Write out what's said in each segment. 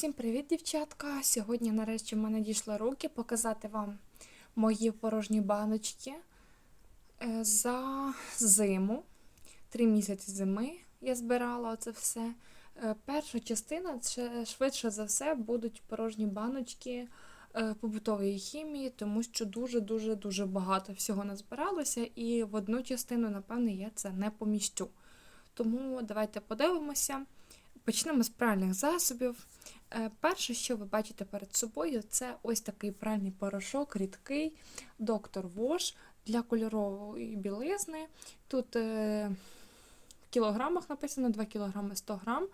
Всім привіт, дівчатка! Сьогодні нарешті в мене дійшли руки показати вам мої порожні баночки Е, за зиму. Три місяці зими я збирала це все. Е, Перша частина це швидше за все будуть порожні баночки е, побутової хімії, тому що дуже-дуже дуже багато всього назбиралося, і в одну частину, напевне, я це не поміщу. Тому давайте подивимося. Почнемо з пральних засобів. Е, Перше, що ви бачите перед собою, це ось такий пральний порошок, рідкий доктор Вош для кольорової білизни. Тут е, в кілограмах написано 2 кг 100 грам.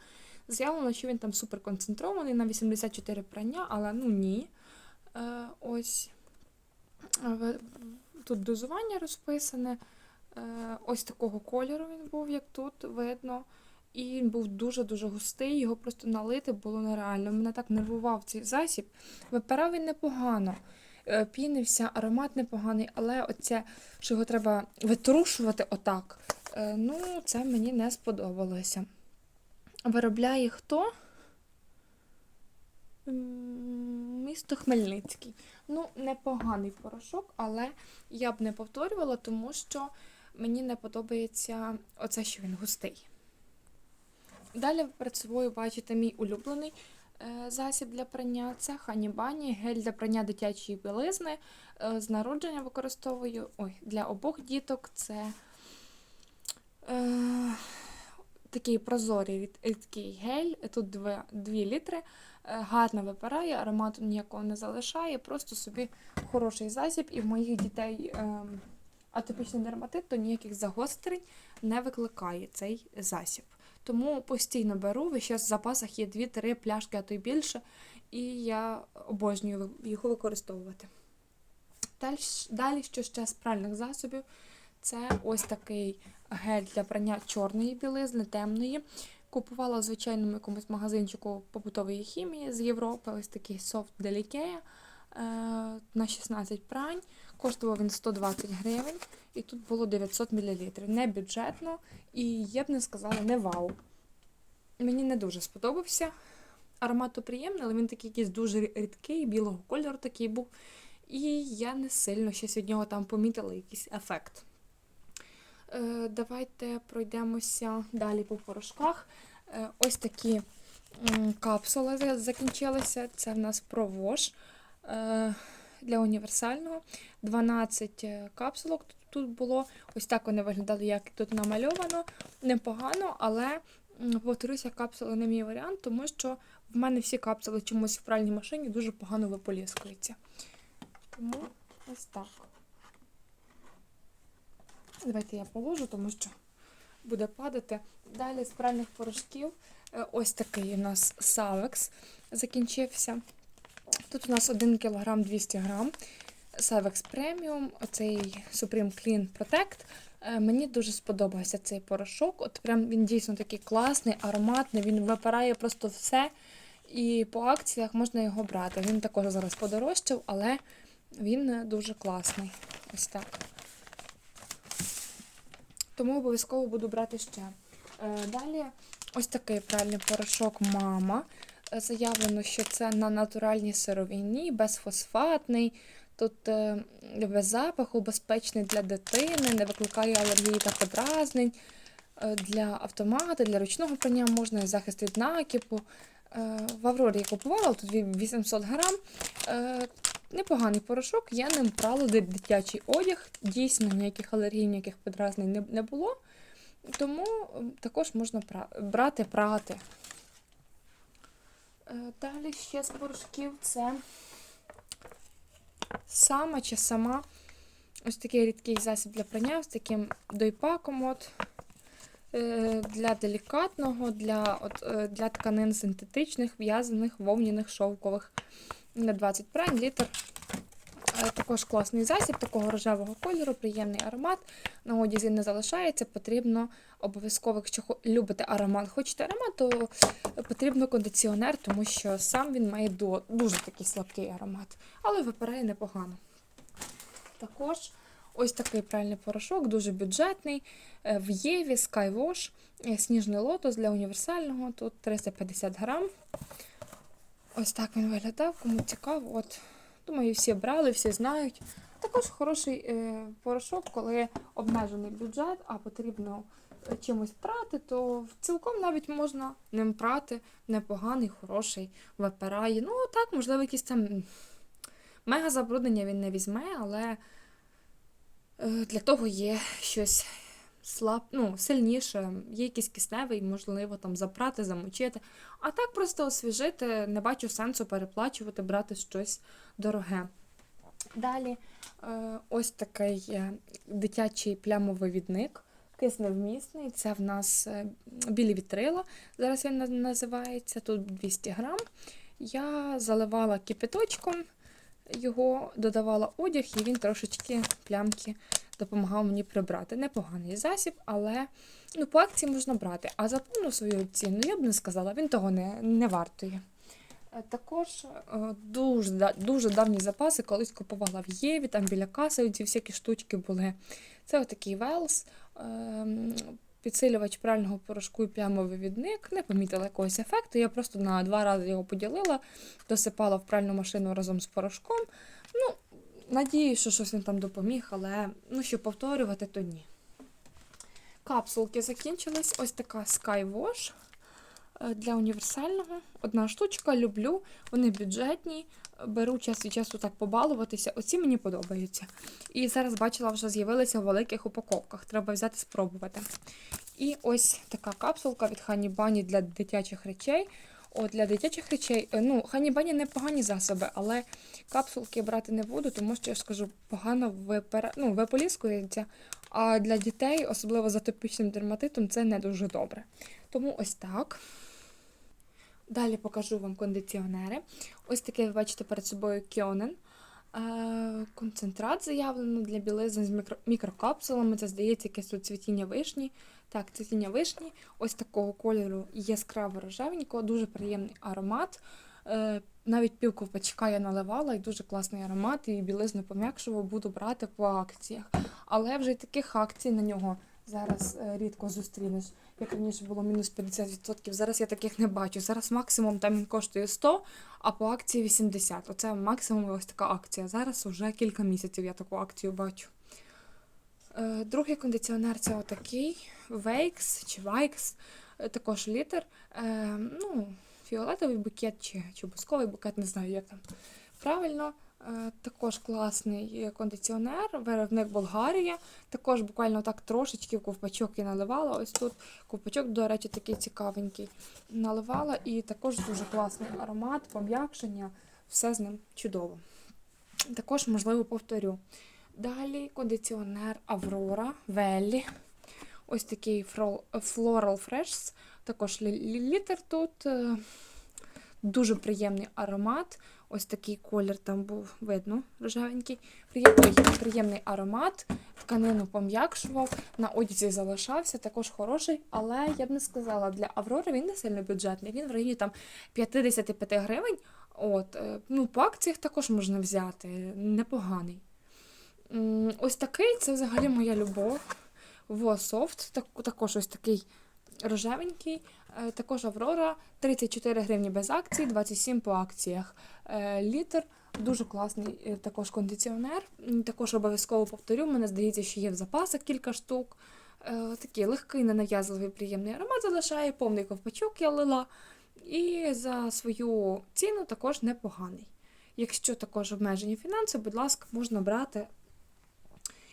З'явлено, що він там суперконцентрований на 84 прання, але ну ні. Е, ось Е, тут дозування розписане. Е, ось такого кольору він був, як тут видно. І він був дуже-дуже густий, його просто налити було нереально. Мене так нервував цей засіб. Випирав він непогано, е, пінився, аромат непоганий, але оце, що його треба витрушувати отак, е, ну, це мені не сподобалося. Виробляє хто? Місто Хмельницький. Ну, непоганий порошок, але я б не повторювала, тому що мені не подобається оце, що він густий. Далі собою бачите мій улюблений е, засіб для прання. Це ханібані, гель для прання дитячої білизни. Е, з народження використовую ой, для обох діток. Це е, такий прозорий рід- рідкий гель. Тут 2, 2 літри. Е, гарно випирає, аромату ніякого не залишає. Просто собі хороший засіб. І в моїх дітей е, атопічний дерматит, то ніяких загострень не викликає цей засіб. Тому постійно беру, весь час в запасах є 2-3 пляшки, а то й більше, і я обожнюю його використовувати. Далі, далі що ще з пральних засобів, це ось такий гель для прання чорної білизни, темної. Купувала в звичайному якомусь магазинчику побутової хімії з Європи, ось такий софт Delicate е, на 16 прань. Коштував він 120 гривень, і тут було 900 мл. Не бюджетно, і я б не сказала не вау. Мені не дуже сподобався. Аромат приємний, але він такий якийсь дуже рідкий, білого кольору такий був. І я не сильно щось від нього там помітила, якийсь ефект. Е, давайте пройдемося далі по порошках. Е, ось такі капсули закінчилися. Це в нас провож е, для універсального. 12 е, капсулок тут- було. Ось так вони виглядали, як тут намальовано. Непогано, але повторюся, капсули не мій варіант, тому що в мене всі капсули чомусь в пральній машині дуже погано виполіскуються. Тому ось так. Давайте я положу, тому що буде падати. Далі з пральних порошків е, ось такий у нас Савекс закінчився. Тут у нас 1 кг 200 г. Савекс Premium, оцей Supreme Clean Protect. Е, Мені дуже сподобався цей порошок. От прям він дійсно такий класний, ароматний, він випирає просто все. І по акціях можна його брати. Він також зараз подорожчав, але він е, дуже класний. Ось так. Тому обов'язково буду брати ще. Е, Далі ось такий пральний порошок Мама. Заявлено, що це на натуральній сировині, безфосфатний. Тут е, без запаху, безпечний для дитини, не викликає алергії та подразнень. Е, Для автомата, для ручного прання можна і захист від накипу. Е, В Аврорі я купувала, тут 800 грам. Непоганий порошок, я ним прала дитячий одяг. Дійсно, ніяких алергій, ніяких подразнень не, не було. Тому також можна брати, прати. Е, Далі ще з порошків це сама чи сама. Ось такий рідкий засіб для прання з таким дойпаком. От, е, для делікатного, для, от, е, для тканин синтетичних, в'язаних, вовняних, шовкових. На 20 прань, літр. Е, Також класний засіб такого рожевого кольору, приємний аромат. На одязі не залишається. Потрібно обов'язково, якщо любите аромат, хочете аромат, то потрібно кондиціонер, тому що сам він має дуже такий слабкий аромат, але випирає непогано. Також ось такий пральний порошок, дуже бюджетний. е, В Єві Skywash, е, сніжний лотос для універсального, тут 350 грам. Ось так він виглядав, кому цікаво. От, думаю, всі брали, всі знають. Також хороший е, порошок, коли обмежений бюджет, а потрібно е, чимось прати, то цілком навіть можна ним прати. Непоганий, хороший, випирає. Ну, так, можливо, якісь там мега забруднення він не візьме, але е, для того є щось слаб, ну, сильніше, є якийсь кисневий, можливо, там запрати, замочити. А так просто освіжити, не бачу сенсу переплачувати, брати щось дороге. Далі е, ось такий е, дитячий плямовий відник, кисневмісний. Це в нас е, білі вітрила, зараз він називається, тут 200 грам. Я заливала кипяточком його, додавала одяг, і він трошечки плямки допомагав мені прибрати. Непоганий засіб, але ну, по акції можна брати. А за повну свою ціну я б не сказала, він того не, не вартує. Е, Також е, дуже, дуже давні запаси колись купувала в Єві, там біля каси ці всякі штучки були. Це отакий Велс, ем, підсилювач прального порошку і плямовий відник. Не помітила якогось ефекту. Я просто на два рази його поділила, досипала в пральну машину разом з порошком. Ну, надіюсь, що щось він там допоміг, але ну, щоб повторювати, то ні. Капсулки закінчились. Ось така Skywash е, для універсального. Одна штучка, люблю. Вони бюджетні. Беру час від часу так побалуватися. Оці мені подобаються. І зараз бачила, вже з'явилися в великих упаковках. Треба взяти спробувати. І ось така капсулка від Хані Бані для дитячих речей. От для дитячих речей, е, ну, Хані Бані непогані засоби, але капсулки брати не буду, тому що я ж кажу, погано випера... ну, виполіскується. А для дітей, особливо з атопічним дерматитом, це не дуже добре. Тому ось так. Далі покажу вам кондиціонери. Ось таке ви бачите перед собою Кьонен. Е, Концентрат заявлено для білизни з мікро... мікрокапсулами. Це здається, якесь тут цвітіння вишні. Так, цвітіння вишні. Ось такого кольору яскраво рожевенького, дуже приємний аромат. Навіть пів ковпачка я наливала, і дуже класний аромат, і білизну пом'якшував буду брати по акціях. Але вже таких акцій на нього зараз е, рідко зустрінеш. Як раніше було мінус 50%, зараз я таких не бачу. Зараз максимум там він коштує 100, а по акції 80. Оце максимум ось така акція. Зараз вже кілька місяців я таку акцію бачу. Е, Другий кондиціонер це отакий Вейкс чи Вайкс, е, також літр. Е, ну, фіолетовий букет чи, чи бусковий букет, не знаю, як там правильно. Е, Також класний е, кондиціонер, виробник Болгарія. Також буквально так трошечки в ковпачок і наливала. Ось тут ковпачок, до речі, такий цікавенький. Наливала і також дуже класний аромат, пом'якшення, все з ним чудово. Також, можливо, повторю. Далі кондиціонер Аврора Веллі. Ось такий Floral Fresh. Також лі- лі- тут. е, Дуже приємний аромат. Ось такий колір там був видно, рожевенький. Приємний, приємний аромат. Тканину пом'якшував, на одязі залишався, також хороший, але я б не сказала, для Аврори він не сильно бюджетний. Він в районі там 55 гривень. От, е, ну, по акціях також можна взяти, непоганий. Ось такий це взагалі моя любов. Вософт, так, також ось такий рожевенький. Е, Також Аврора 34 гривні без акцій, 27 по акціях. Е, Літр дуже класний е, також кондиціонер. Також обов'язково повторю, мене здається, що є в запасах кілька штук. Такий легкий, ненав'язливий, приємний аромат залишає, повний ковпачок я лила. І за свою ціну також непоганий. Якщо також обмежені фінанси, будь ласка, можна брати.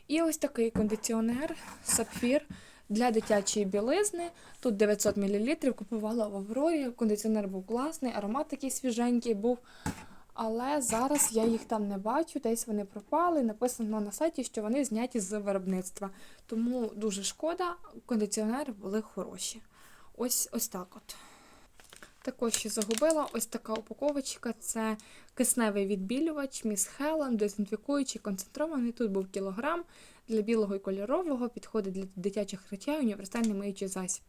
І ось такий кондиціонер сапфір для дитячої білизни. Тут 900 мл. Купувала в Аврорі. Кондиціонер був класний, аромат такий свіженький був. Але зараз я їх там не бачу, десь вони пропали. Написано на сайті, що вони зняті з виробництва. Тому дуже шкода, кондиціонери були хороші. Ось ось так от. Також ще загубила ось така упаковочка. Це кисневий відбілювач, міс Хелен, дезінфікуючий, концентрований. Тут був кілограм. Для білого і кольорового підходить для дитячих речей універсальний миючий засіб.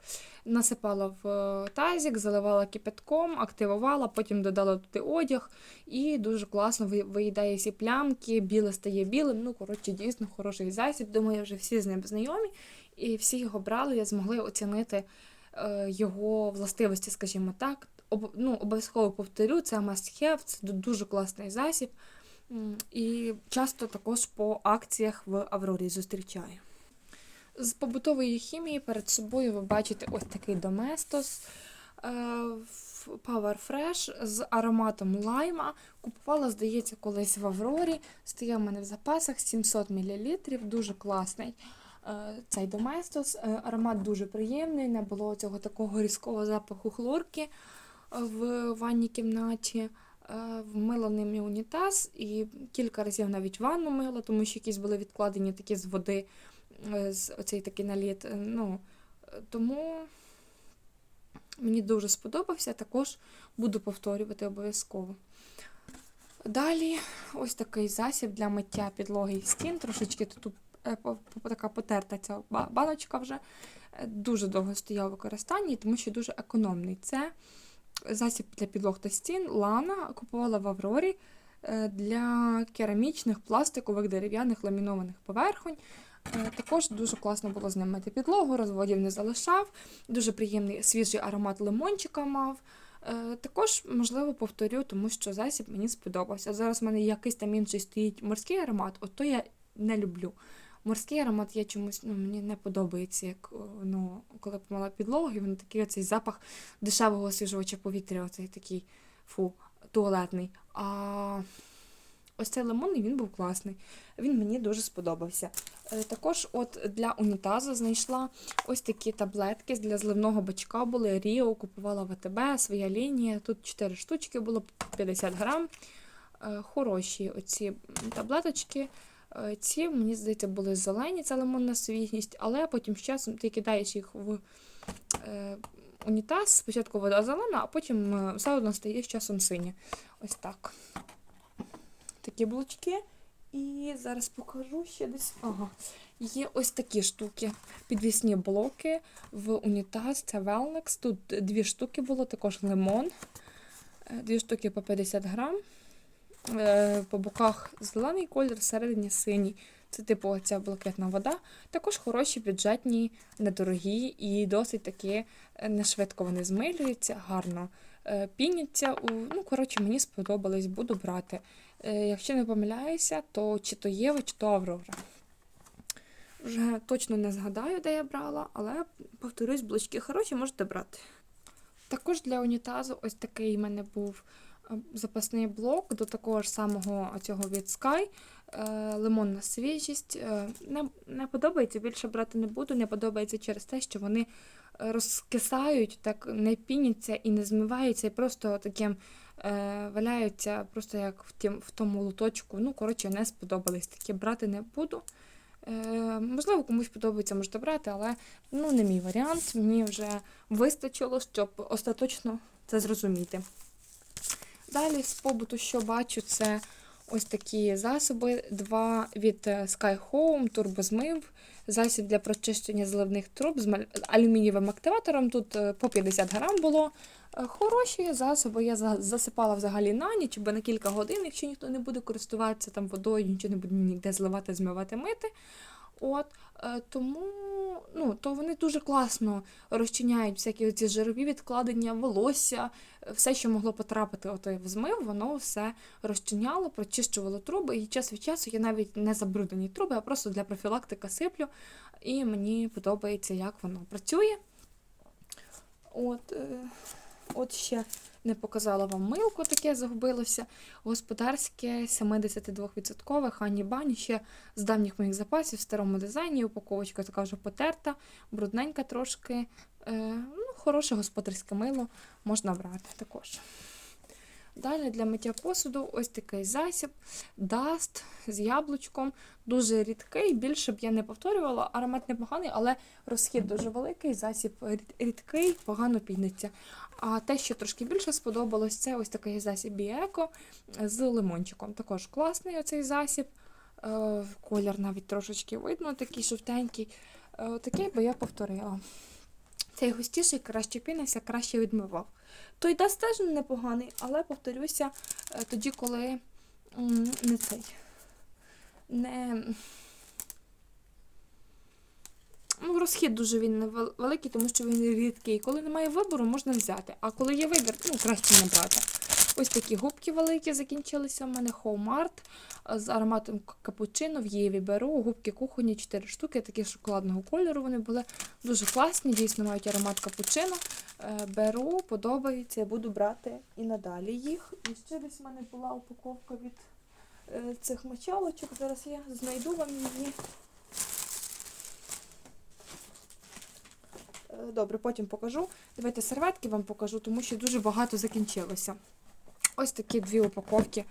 Насипала в е, тазик, заливала кипятком, активувала, потім додала туди одяг і дуже класно виїдає всі плямки, біле стає білим. Ну, коротше, дійсно хороший засіб. Думаю, вже всі з ним знайомі, і всі його брали, я змогли оцінити е, його властивості, скажімо так. об, ну, обов'язково повторю, це must have, це дуже класний засіб. І часто також по акціях в Аврорі зустрічаю. З побутової хімії перед собою ви бачите ось такий Доместос е, Power Fresh з ароматом лайма. Купувала, здається, колись в Аврорі. Стояв у мене в запасах 700 мл, дуже класний. е, Цей Доместос. Е, Аромат дуже приємний, не було цього такого різкого запаху хлорки в ванній кімнаті. Е, Вмила ним і унітаз і кілька разів навіть ванну мила, тому що якісь були відкладені такі з води, е, з оцей такий наліт. Е, Ну, тому мені дуже сподобався, також буду повторювати обов'язково. Далі ось такий засіб для миття підлоги і стін. Трошечки тут така потерта ця баночка вже. Дуже довго стояв у використанні, тому що дуже економний. Це засіб для підлог та стін Лана купувала в Аврорі е, для керамічних, пластикових, дерев'яних ламінованих поверхонь. Е, Також дуже класно було з ним мити підлогу, розводів не залишав. Дуже приємний свіжий аромат лимончика мав. Е, Також, можливо, повторю, тому що засіб мені сподобався. Зараз в мене якийсь там інший стоїть морський аромат, от то я не люблю. Морський аромат я чомусь ну, мені не подобається, як ну, коли помила підлогу, і він такий оцей запах дешевого освіжувача повітря, оцей такий фу, туалетний. А ось цей лимонний він був класний. Він мені дуже сподобався. Е, Також от для унітазу знайшла ось такі таблетки для зливного бачка були. Ріо купувала в АТБ, своя лінія. Тут 4 штучки було 50 грам. Е, Хороші оці таблеточки. Е, Ці, мені здається, були зелені, це лимонна свіжність, але потім з часом ти кидаєш їх в е, унітаз. Спочатку вода зелена, а потім е, все одно стає з часом синя. Ось так. Такі блочки. І зараз покажу ще десь. Ага. Є ось такі штуки. Підвісні блоки в унітаз. Це Велнекс. Тут дві штуки було, також лимон. Дві штуки по 50 грам. Е, По боках зелений колір, всередині синій. Це типу ця блакитна вода. Також хороші, бюджетні, недорогі і досить таки е, не швидко вони змилюються, гарно е, піняться. Ну, коротше, мені сподобались, буду брати. Якщо не помиляюся, то чи то Єва, чи то Аврора. Вже точно не згадаю, де я брала, але повторюсь, блочки хороші, можете брати. Також для унітазу ось такий в мене був запасний блок до такого ж самого цього від Sky. Е, Лимонна свіжість. Е, Не, не подобається, більше брати не буду. Не подобається через те, що вони розкисають, так не піняться і не змиваються, і просто таким е, валяються, просто як в, тім, в тому лоточку. Ну, коротше, не сподобались. Такі брати не буду. Е, можливо, комусь подобається, можете брати, але ну, не мій варіант. Мені вже вистачило, щоб остаточно це зрозуміти. Далі з побуту, що бачу, це ось такі засоби. Два від е, Sky Home, турбозмив, засіб для прочищення зливних труб з алюмінієвим активатором. Тут е, по 50 грам було. Е, Хороші засоби. Я засипала взагалі на ніч, або на кілька годин, якщо ніхто не буде користуватися там водою, нічого не буде ніде зливати, змивати, мити. От, е, тому ну, то вони дуже класно розчиняють всякі ці жирові відкладення, волосся, е, все, що могло потрапити отой в змив, воно все розчиняло, прочищувало труби. І час від часу я навіть не забруднені труби, а просто для профілактики сиплю. І мені подобається, як воно працює. От, е, от ще не показала вам милку, таке загубилося. Господарське 72% Хані Бані ще з давніх моїх запасів в старому дизайні. Упаковочка така вже потерта, брудненька трошки. Е, ну, хороше господарське мило можна брати також. Далі для миття посуду ось такий засіб, даст з яблучком, дуже рідкий, більше б я не повторювала, аромат непоганий, але розхід дуже великий, засіб рідкий, погано піниться. А те, що трошки більше сподобалось, це ось такий засіб Біеко з лимончиком. Також класний оцей засіб. Е, Колір навіть трошечки видно, такий жовтенький. Е, Такий би я повторила. Цей густіший краще пінився, краще відмивав. Той даст теж непоганий, але повторюся, е, тоді, коли не цей. Не, Ну, розхід дуже він великий, тому що він рідкий. Коли немає вибору, можна взяти. А коли є вибір, ну краще не брати. Ось такі губки великі закінчилися у мене Home Art з ароматом капучино в Єві беру. Губки кухонні 4 штуки, такі шоколадного кольору. Вони були дуже класні, дійсно мають аромат капучино. Е, Беру, подобається, я буду брати і надалі їх. І ще десь в мене була упаковка від е, цих мочалочок. Зараз я знайду вам її. Е, Добре, потім покажу. Давайте серветки вам покажу, тому що дуже багато закінчилося. Ось такі дві упаковки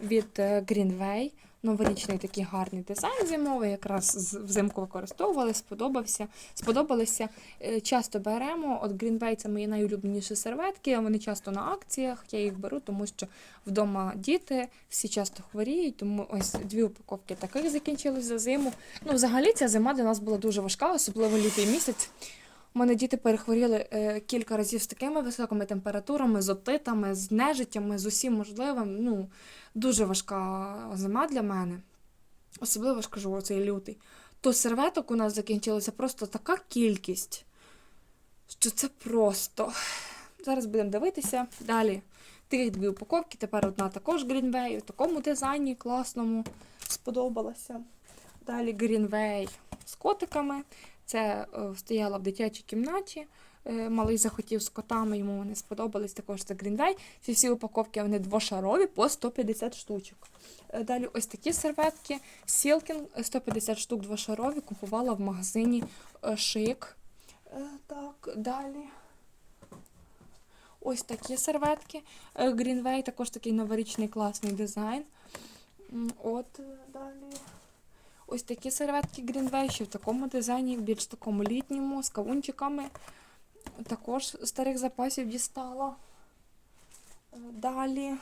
від Greenway. Новорічний такий гарний дизайн зимовий, якраз взимку використовували, сподобався. сподобалися. Е, Часто беремо. От Greenway це мої найулюбленіші серветки. Вони часто на акціях. Я їх беру, тому що вдома діти всі часто хворіють. Тому ось дві упаковки таких закінчились за зиму. Ну, взагалі, ця зима для нас була дуже важка, особливо лютий місяць. У мене діти перехворіли е, кілька разів з такими високими температурами, з отитами, з нежиттями, з усім можливим. Ну, дуже важка зима для мене. Особливо ж кажу, оцей лютий. То серветок у нас закінчилася просто така кількість, що це просто. Зараз будемо дивитися. Далі. Тих дві упаковки, тепер одна також Greenway, в такому дизайні класному. Сподобалася. Далі Greenway з котиками. Це е, стояла в дитячій кімнаті. Е, Малий захотів з котами, йому вони сподобались також це Greenway. Ці всі упаковки вони двошарові по 150 штучок. Е, Далі ось такі серветки. Сілкін 150 штук двошарові купувала в магазині Шик. Так, далі. Ось такі серветки. Greenway також такий новорічний класний дизайн. От далі. Ось такі серветки Greenway, в такому дизайні, більш такому літньому, з кавунчиками. Також старих запасів дістала. Далі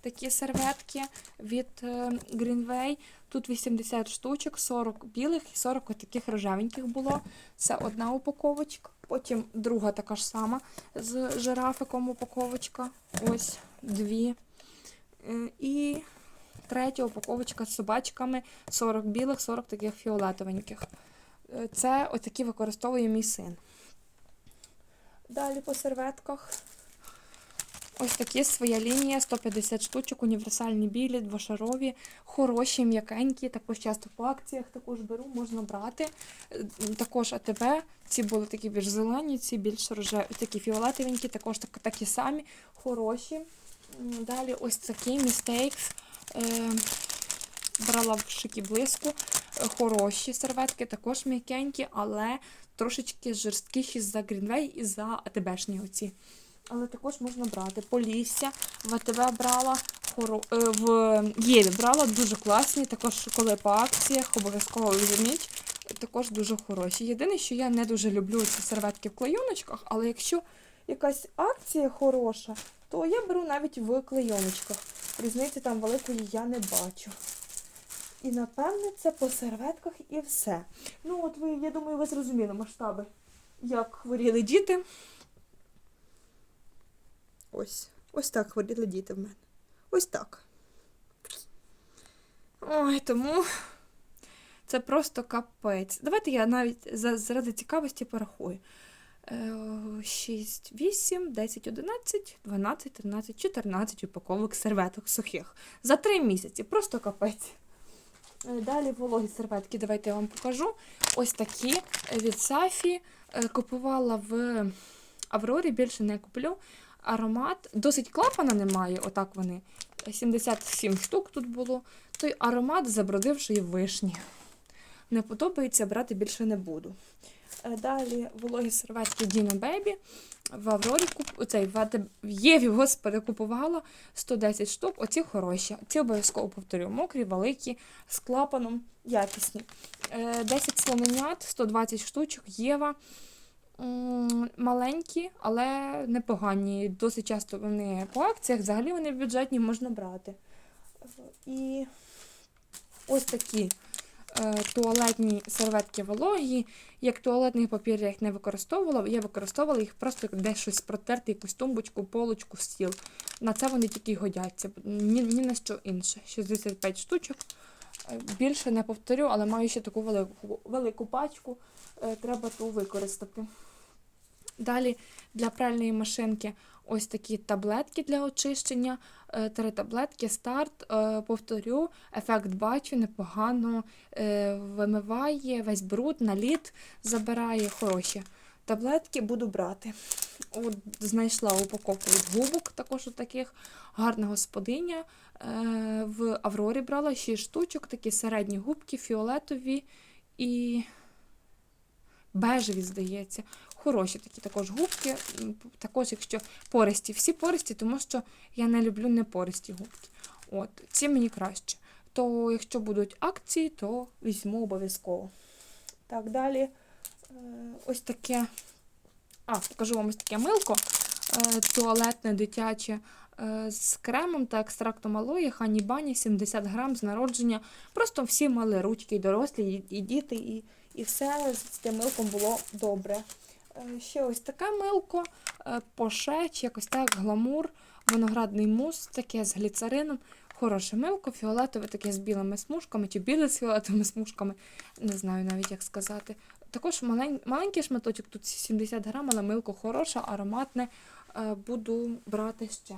такі серветки від е, Greenway. Тут 80 штучок, 40 білих і 40 таких рожевеньких було. Це одна упаковочка. Потім друга така ж сама з жирафиком упаковочка. Ось дві. Е, І третя упаковочка з собачками, 40 білих, 40 таких фіолетовеньких. Е, Це отакі використовує мій син. Далі по серветках. Ось такі своя лінія, 150 штучок, універсальні білі, двошарові, хороші, м'якенькі, також часто по акціях також беру, можна брати. Е, Також АТБ, ці були такі більш зелені, ці більш рожеві, такі фіолетовенькі, також так, такі самі, хороші. Далі ось такий Mistakes. Е, брала в шикі блиску. Е, Хороші серветки, також м'якенькі, але трошечки жорсткіші за Greenway і за АТБшні оці. Але також можна брати. Полісся в АТБ брала, хоро... е, в Єві брала, дуже класні. Також коли по акціях, обов'язково візьміть. Також дуже хороші. Єдине, що я не дуже люблю ці серветки в клейоночках, але якщо якась акція хороша, то я беру навіть в клейоночках. Різниці там великої я не бачу. І напевне це по серветках і все. Ну, от ви, я думаю, ви зрозуміли масштаби, як хворіли діти. Ось. Ось так хворіли діти в мене. Ось так. Ой, тому це просто капець. Давайте я навіть заради цікавості порахую. Е, 6, 8, 10, 11, 12, 13, 14 упаковок серветок сухих. За 3 місяці. Просто капець. Е, Далі вологі серветки, давайте я вам покажу. Ось такі від Сафі. Е, Купувала в Аврорі, більше не куплю. Аромат. Досить клапана немає, отак вони. Е, 77 штук тут було. Той аромат забродившої вишні. Не подобається, брати більше не буду. Е, Далі вологі серветки Dino Baby. В Аврорі куп... цей, в, АТБ... в Єві, господи, купувала 110 штук. Оці хороші. Ці обов'язково повторю. Мокрі, великі, з клапаном, якісні. Е, 10 слоненят, 120 штучок, Єва. Маленькі, але непогані. Досить часто вони по акціях, взагалі вони бюджетні можна брати. Е, І ось такі е, туалетні серветки вологі. Як туалетний папір я їх не використовувала, я використовувала їх просто десь щось протерти, якусь тумбочку, полочку, стіл. На це вони тільки годяться, ні, ні на що інше. 65 штучок. Е, Більше не повторю, але маю ще таку велику, велику пачку, е, треба ту використати. Далі для пральної машинки ось такі таблетки для очищення. Е, Три таблетки, старт. Е, Повторю, ефект бачу, непогано е, вимиває весь бруд, наліт забирає хороші. Таблетки буду брати. От, знайшла упаковку від губок, також от таких. Гарна господиня. В Аврорі брала 6 штучок, такі середні губки, фіолетові і бежеві, здається. Хороші такі також губки. Також, якщо пористі, всі пористі, тому що я не люблю непористі губки. От, ці мені краще. То якщо будуть акції, то візьму обов'язково. Так, далі. Е, ось таке. А, покажу вам ось таке милко. Е, туалетне дитяче е, з кремом та екстрактом алої, хані бані, 70 грам з народження. Просто всі мали ручки, і дорослі, і діти, і, і все з тим милком було добре. Е, ще ось таке милко, поше, пошеч, якось так, гламур, виноградний мус, таке з гліцерином. Хороше милко, фіолетове, таке з білими смужками, чи біле з фіолетовими смужками, не знаю навіть як сказати. Також малень, маленький шматочок, тут 70 грам, але милко хороше, ароматне. Е, Буду брати ще.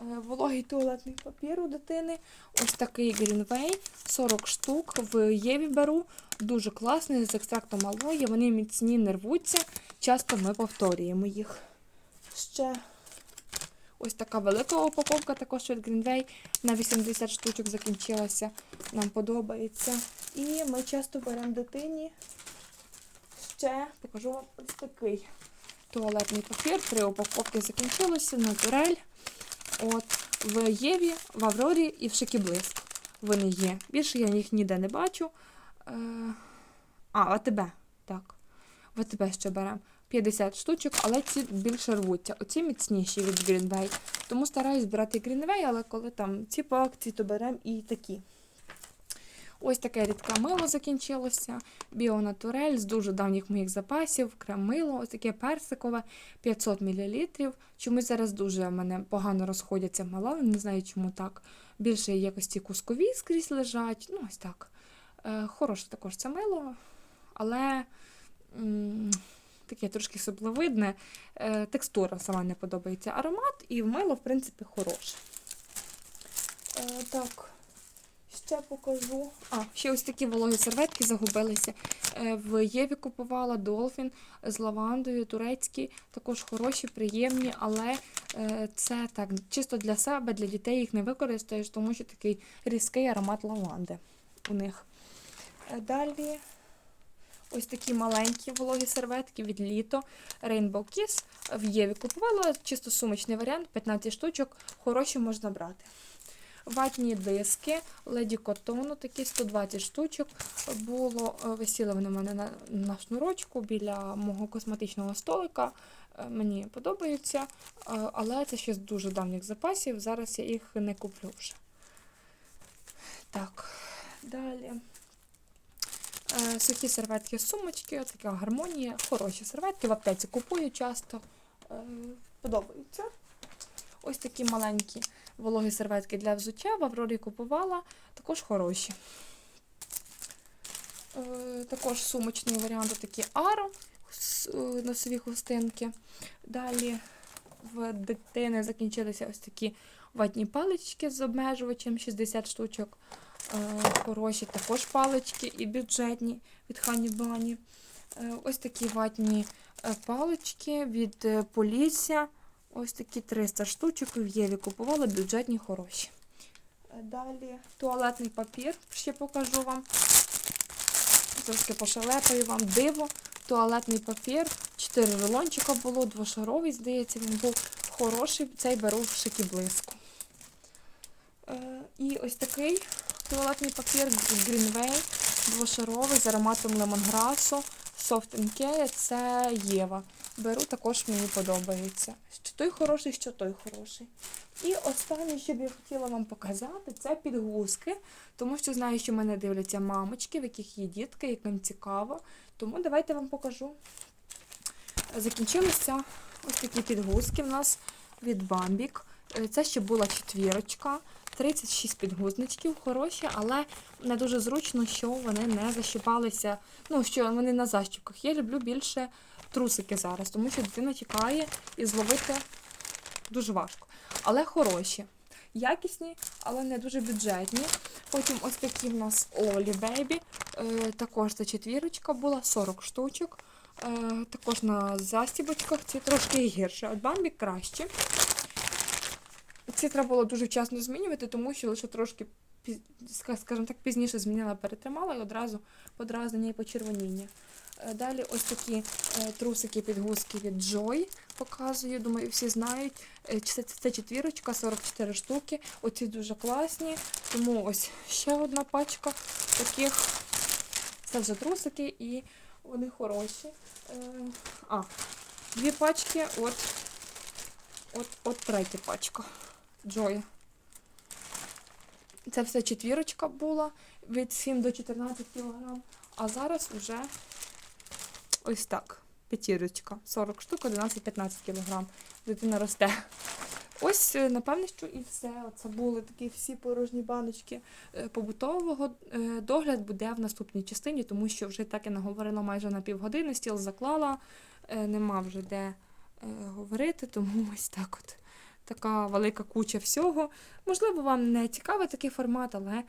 Е, Вологий туалетний папір у дитини. Ось такий Greenway, 40 штук. В Єві беру. Дуже класний, з екстрактом алої. Вони міцні, не рвуться. Часто ми повторюємо їх. Ще ось така велика упаковка, також від Greenway. На 80 штучок закінчилася. Нам подобається. І ми часто беремо дитині. Ще покажу вам ось такий туалетний папір. Три упаковки закінчилося, натурель. От, в Єві, в Аврорі і в Шикіблиск вони є. Більше я їх ніде не бачу. Е, а, АТБ, так. В АТБ ще беремо 50 штучок, але ці більше рвуться. Оці міцніші від Грінвей. Тому стараюсь брати Грінвей, але коли там ці по акції, то беремо і такі. Ось таке рідке мило закінчилося. Біонатурель з дуже давніх моїх запасів, крем мило, ось таке персикове 500 мл. Чомусь зараз дуже в мене погано розходяться мила, не знаю, чому так. Більше якості кускові скрізь лежать. Ну, ось так. Е, хороше також це мило, але таке трошки сопловидне. Е, текстура сама не подобається. Аромат і мило, в принципі, хороше. Е, так. Ще покажу. А, ще ось такі вологі серветки загубилися. Е, В Єві купувала Долфін з лавандою, турецькі, також хороші, приємні, але е, це так, чисто для себе, для дітей їх не використаєш, тому що такий різкий аромат лаванди у них. Е, Далі ось такі маленькі вологі серветки від літо Rainbow Kiss. В Єві купувала чисто сумочний варіант, 15 штучок, хороші можна брати. Ватні диски леді котону, такі 120 штучок. Було, е, висіли вони в мене на, на шнурочку біля мого косметичного столика. Е, Мені подобаються, е, але це ще з дуже давніх запасів. Зараз я їх не куплю вже. Так, далі. Сухі серветки сумочки, така гармонія, хороші серветки. В аптеці купую часто. Подобаються. Ось такі маленькі вологі серветки для взуття. В Аврорі купувала, також хороші. Е, Також сумочний варіант такі аро, е, носові хустинки. Далі в дитини закінчилися ось такі ватні палички з обмежувачем 60 штучок. Е, Хороші також палички і бюджетні від Хані Бані. Ось такі ватні палички від Полісся. Ось такі 300 штучок в Єві купувала, бюджетні хороші. Е, Далі туалетний папір, ще покажу вам. Трошки пошелепаю вам диво. Туалетний папір. 4 рулончика було, двошаровий, здається, він був хороший. Цей беру в шикі блиску. Е, і ось такий туалетний папір з Greenway, двошаровий з ароматом лемонграсу. Soft Care, це Єва. Беру, також мені подобається. Що той хороший, що той хороший. І останнє, що б я хотіла вам показати, це підгузки, тому що знаю, що мене дивляться мамочки, в яких є дітки, яким цікаво. Тому давайте вам покажу. Закінчилися ось такі підгузки в нас від Бамбік. Е, Це ще була четвірочка. 36 підгузничків, хороші, але не дуже зручно, що вони не защіпалися. Ну, що вони на защіпках. Я люблю більше трусики зараз, тому що дитина тікає і зловити дуже важко. Але хороші. Якісні, але не дуже бюджетні. Потім ось такі в нас Лолі Бейбі. Е, також це четвірочка була, 40 штучок. Е, також на застібочках ці трошки гірше. От Бамбі краще. Ці треба було дуже вчасно змінювати, тому що лише трошки, скажімо так, пізніше змінила, перетримала і одразу подразнення і почервоніння. Е, Далі ось такі е, трусики підгузки від Joy показую. Думаю, всі знають. Е, Це, це четвірочка, 44 штуки. Оці дуже класні. Тому ось ще одна пачка таких. Це вже трусики і вони хороші. А, дві пачки, от, от, от третя пачка. Joy. Це все четвірочка була від 7 до 14 кг. А зараз вже ось так. П'ятірочка. 40 штук, 11-15 кг. Дитина росте. Ось, е, напевне, що і все. Це були такі всі порожні баночки е, побутового. Е, Догляд буде в наступній частині, тому що вже так я наговорила майже на півгодини, стіл заклала, нема вже де говорити, тому ось так от. Така велика куча всього. Можливо, вам не цікавий такий формат, але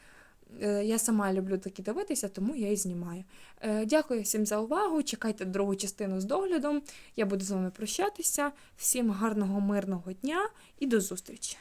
я сама люблю такі дивитися, тому я і знімаю. Е, Дякую всім за увагу. Чекайте другу частину з доглядом. Я буду з вами прощатися. Всім гарного, мирного дня і до зустрічі!